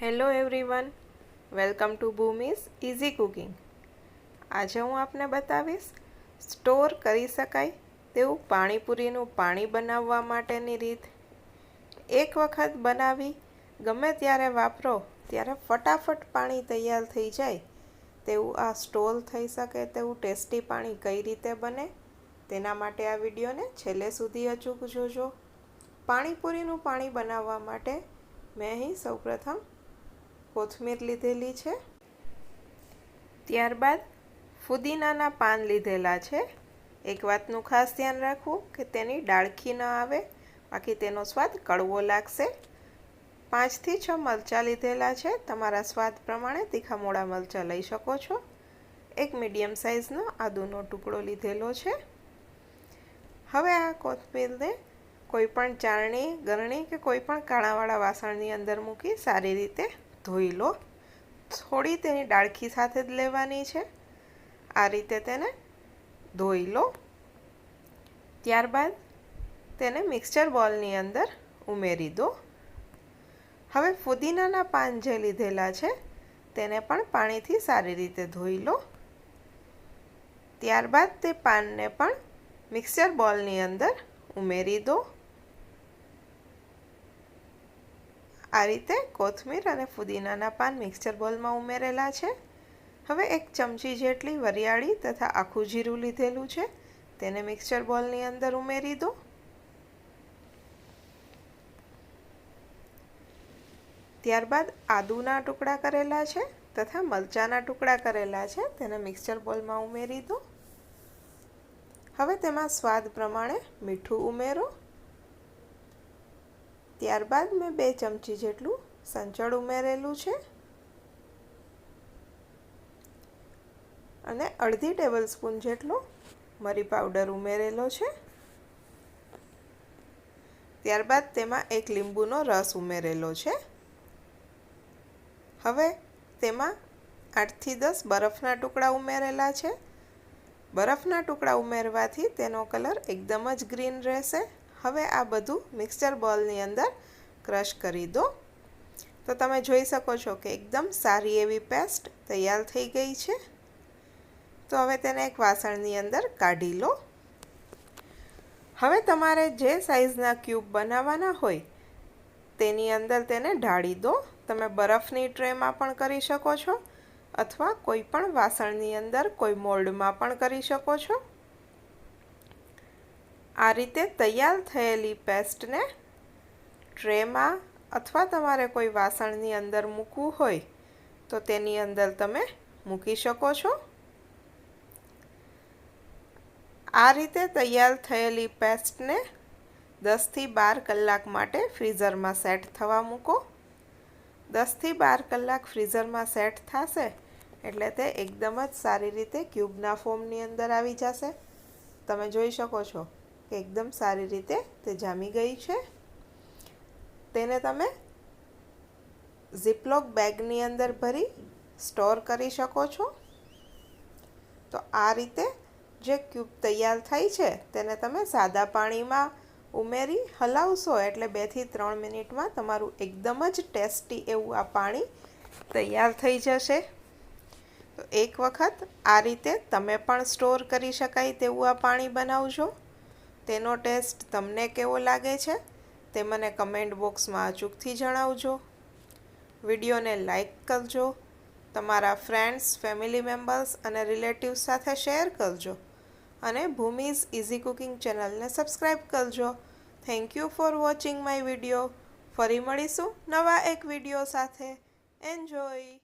Hello everyone, welcome to Bhumi's easy cooking. આજે હું આપને બતાવીશ, સ્ટોર કરી શકાય તેવું પાણીપુરીનું પાણી બનાવવા માટેની રીત. એક વખત બનાવી, ગમે ત્યારે વાપરો, ત્યારે ફટાફટ પાણી તૈયાર થઈ જાય. તેવું આ સ્ટોર થઈ શકે તેવું ટેસ્ટી પાણી કઈ રીતે બને, તેના માટે આ વિડીયોને છેલ્લે સુધી અચૂક જોજો. પાણીપુરીનું પાણી બનાવવા માટે મેં અહીં સૌપ્રથમ કોથમીર લીધેલી છે. ત્યારબાદ ફુદીનાના પાન લીધેલા છે. એક વાતનું ખાસ ધ્યાન રાખવું કે તેની ડાળખી ન આવે, બાકી તેનો સ્વાદ કડવો લાગશે. પાંચથી છ મરચાં લીધેલા છે. તમારા સ્વાદ પ્રમાણે તીખા મોડા મરચાં લઈ શકો છો. એક મીડિયમ સાઇઝનો આદુનો ટુકડો લીધેલો છે. હવે આ કોથમીરને કોઈ પણ ચારણી, ગરણી કે કોઈપણ કાણાવાળા વાસણની અંદર મૂકી સારી રીતે ધોઈ લો. થોડી તેની ડાળખી સાથે જ લેવાની છે. આ રીતે તેને ધોઈ લો. ત્યારબાદ તેને મિક્સચર બોલની અંદર ઉમેરી દો. હવે ફુદીનાના પાન જે લીધેલા છે, તેને પણ પાણીથી સારી રીતે ધોઈ લો. ત્યારબાદ તે પાનને પણ મિક્સર બોલની અંદર ઉમેરી દો. આ રીતે કોથમીર અને ફુદીનાના પાન મિક્સચર બોલમાં ઉમેરેલા છે. હવે એક ચમચી જેટલી વરિયાળી તથા આખું જીરું લીધેલું છે. તેને મિક્સચર બોલની અંદર ઉમેરી દો. ત્યારબાદ આદુના ટુકડા કરેલા છે તથા મરચાના ટુકડા કરેલા છે. તેને મિક્સચર બોલમાં ઉમેરી દો. હવે તેમાં સ્વાદ પ્રમાણે મીઠું ઉમેરો. ત્યારબાદ મેં બે ચમચી જેટલું સંચળ ઉમેરેલું છે. અને અડધી ટેબલ સ્પૂન જેટલો મરી પાવડર ઉમેરેલો છે. ત્યારબાદ તેમાં એક લીંબુનો રસ ઉમેરેલો છે. હવે તેમાં આઠથી દસ બરફના ટુકડા ઉમેરેલા છે. બરફના ટુકડા ઉમેરવાથી તેનો કલર એકદમ જ ગ્રીન રહેશે. હવે આ બધું મિક્સર બોલની અંદર ક્રશ કરી દો. તો તમે જોઈ શકો છો કે એકદમ સારી એવી પેસ્ટ તૈયાર થઈ ગઈ છે. તો હવે તેને એક વાસણની અંદર કાઢી લો. હવે તમારે જે સાઇઝના ક્યુબ બનાવવાના હોય તેની અંદર તેને ઢાળી દો. તમે બરફની ટ્રેમાં પણ કરી શકો છો અથવા કોઈ પણ વાસણની અંદર કોઈ મોલ્ડમાં પણ કરી શકો છો. આ રીતે તૈયાર થયેલી પેસ્ટને ટ્રેમાં અથવા તમારે કોઈ વાસણની અંદર મૂકવું હોય તો તેની અંદર તમે મૂકી શકો છો. આ રીતે તૈયાર થયેલી પેસ્ટને દસથી બાર કલાક માટે ફ્રીઝરમાં સેટ થવા મૂકો. દસથી બાર કલાક ફ્રીઝરમાં સેટ થશે એટલે તે એકદમ જ સારી રીતે ક્યુબના ફોર્મની અંદર આવી જશે. તમે જોઈ શકો છો. એકદમ સારી રીતે તે જામી ગઈ છે. તેને તમે ઝીપલોક બેગની અંદર ભરી સ્ટોર કરી શકો છો. તો આ રીતે જે ક્યુબ તૈયાર થઈ છે, તેને તમે સાદા પાણીમાં ઉમેરી હલાવશો એટલે બેથી ત્રણ મિનિટમાં તમારું એકદમ જ ટેસ્ટી એવું આ પાણી તૈયાર થઈ જશે. તો એક વખત આ રીતે તમે પણ સ્ટોર કરી શકાય તેવું આ પાણી બનાવજો. તેનો ટેસ્ટ તમને કેવો લાગે છે તે મને કમેન્ટ બોક્સમાં અચૂકથી જણાવજો. વિડીયોને લાઈક કરજો, તમારા ફ્રેન્ડ્સ, ફેમિલી મેમ્બર્સ અને રિલેટિવ્સ સાથે શેર કરજો અને ભૂમિઝ ઇઝી કુકિંગ ચેનલને સબસ્ક્રાઈબ કરજો. Thank you for watching my video. ફરી મળીશું નવા એક વીડિયો સાથે. એન્જોય!